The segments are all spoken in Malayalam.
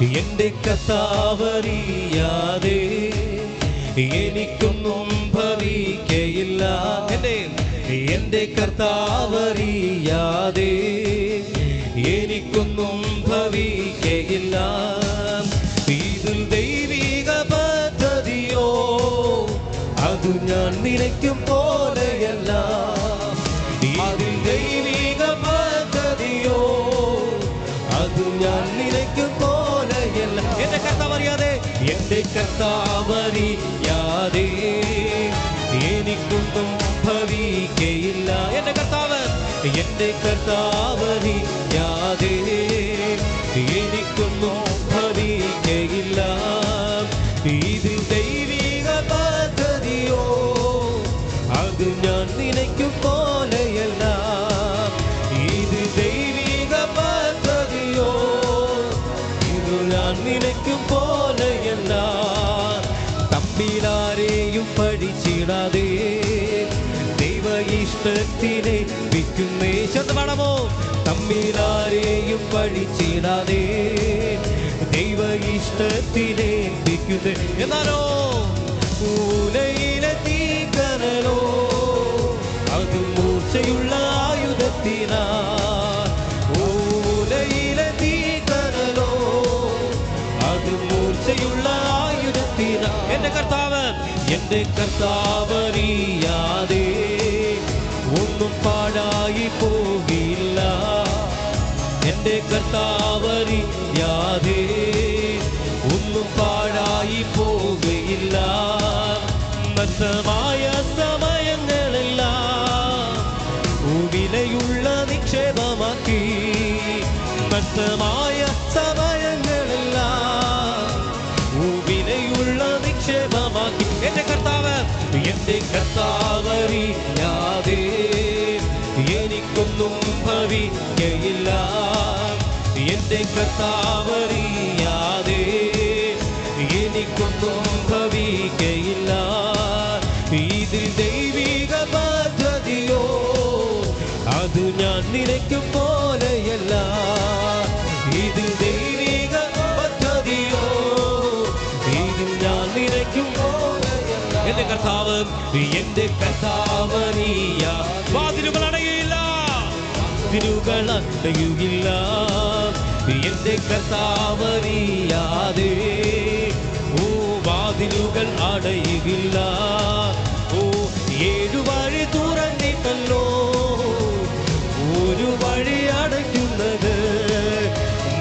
എന്റെ കത്താവറിയാതെ എനിക്കൊന്നും ഭവിക്കയില്ല. എന്റെ കർത്താവറിയാതെ എനിക്കൊന്നും ഭവിക്കയില്ല. ഇതിൽ ദൈവിക പദ്ധതിയോ അത് ഞാൻ നിനയ്ക്കും പോലെയല്ല എന്റെ കർത്താവറിയാതെ എനിക്കൊന്നും ഭവിക്കയില്ല. എന്റെ കർത്താവ് എന്റെ കർത്താവറിയാതെ എനിക്കൊന്നും ഭവിക്കയില്ല. ഇത് ദൈവിക പദ്ധതിയോ? അത് ഞാൻ തമ്മിലാരെയും പഠിച്ചിടാതെ ദൈവ ഇഷ്ടത്തിനെ വിൽക്കുന്നേ ശതമാണമോ തമ്മിലാരെയും പഠിച്ചിടാതെ ദൈവ ഇഷ്ടത്തിനെ വിൽക്കുന്നേ. എന്നാലോ? മൂലയിലെ തീക്കനലോ അത് മൂർച്ചയുള്ള ആയുധത്തിനാ. മൂലയിലെ തീക്കനലോ അത് മൂർച്ചയുള്ള ആയുധത്തിന എന്റെ കർത്താവ് എന്റെ കർത്താവറിയാതെ ഒന്നും പാഴായി പോകില്ല. എന്റെ കർത്താവറിയാതെ ഒന്നും പാഴായി പോകുകയില്ല നഷ്ടമായ സമയങ്ങളെല്ലാം വിലയുള്ള നിക്ഷേപമാക്കി നഷ്ടമായ എന്റെ കർത്താവ് എന്റെ കർത്താവറിയാതെ എനിക്കൊന്നും ഭവിക്കയില്ല. എന്റെ കർത്താവറിയാതെ എനിക്കൊന്നും ഭവിക്കയില്ല. ഇതിൽ ദൈവിക പദ്ധതിയോ? അത് ഞാൻ നിനയ്ക്കും പോലെയല്ല. എന്റെ കർത്താവ് എന്റെ കർത്താവ് വാതിലുകൾ അടയുകയില്ല. വാതിലുകൾ അടയുകയില്ല. എന്റെ കർത്താവ് ഓ വാതിലുകൾ അടയുകില്ല ഓ ഏഴു വഴി തുറന്നിട്ടല്ലോ. ഒരു വഴി അടയ്ക്കുന്നത്.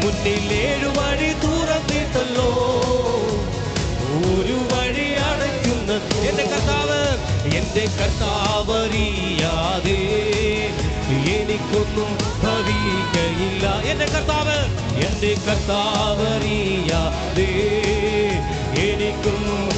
മുന്നിൽ ഏഴു വഴി തുറന്നിട്ടല്ലോ. എന്റെ കർത്താവ് എന്റെ കർത്താവറിയാതെ എനിക്കൊന്നും ഭവിക്കയില്ല. എന്റെ കർത്താവ് എന്റെ കർത്താവറിയാതെ എനിക്കൊന്നും